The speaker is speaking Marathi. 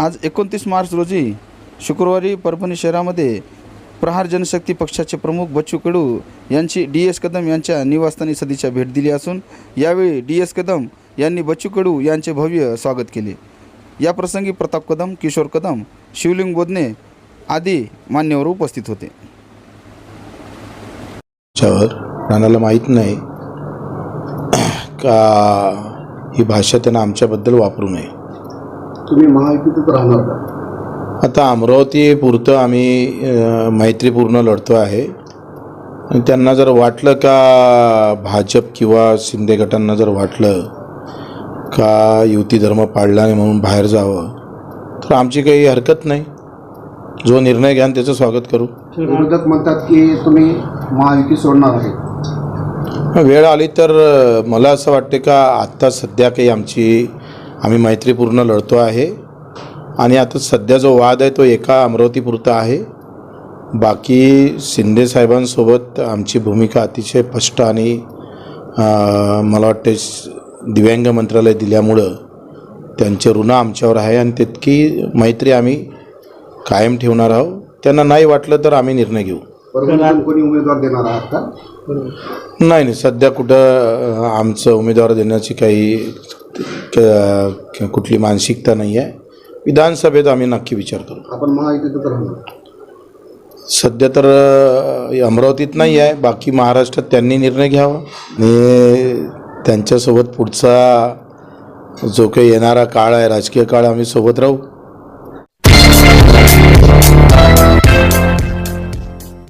आज एकोणतीस मार्च रोजी शुक्रवारी परभणी शहरामध्ये प्रहार जनशक्ती पक्षाचे प्रमुख बच्चू कडू यांची डी एस कदम यांच्या निवासस्थानी सदिच्छा भेट दिली असून यावेळी डी एस कदम यांनी बच्चू कडू यांचे भव्य स्वागत केले. या प्रसंगी प्रताप कदम किशोर कदम शिवलिंग बोधने आदी मान्यवर उपस्थित होते. नानाला माहीत नाही का ही भाषा त्यांना आमच्याबद्दल वापरू नये. तुम्ही महायुतीतच राहणार का? आता अमरावती पुरतं आम्ही मैत्रीपूर्ण लढतो आहे. आणि त्यांना जर वाटलं का भाजप किंवा शिंदे गटांना जर वाटलं का युती धर्म पाळला नाही म्हणून बाहेर जावं तर आमची काही हरकत नाही. जो निर्णय घ्याल त्याचं स्वागत करू. विरोधक म्हणतात की तुम्ही महायुती सोडणार आहे. वेळ आली तर मला असं वाटते का आत्ता सध्या काही आमची आम्ही मैत्रीपूर्ण लढतो आहे. आणि आता सध्या जो वाद आहे तो एका अमरावतीपुरता आहे. बाकी शिंदे साहेबांसोबत आमची भूमिका अतिशय स्पष्ट आणि अ, मला वाटते दिव्यांग मंत्रालय दिल्यामुळं त्यांचे ऋण आमच्यावर आहे आणि तितकी मैत्री आम्ही कायम ठेवणार आहोत. त्यांना नाही वाटलं तर आम्ही निर्णय घेऊ. कोणी उमेदवार देणार आहात का? नाही नाही. सध्या कुठं आमचं उमेदवार देण्याची काही कुठली मानसिकता नाही आहे. विधानसभेत आम्ही नक्की विचार करू. आपण महायुतीतच राहणार. सध्या तर अमरावतीत नाही आहे. बाकी महाराष्ट्रात त्यांनी निर्णय घ्यावा. आणि त्यांच्यासोबत पुढचा जो काही येणारा काळ आहे राजकीय काळ आम्ही सोबत राहू.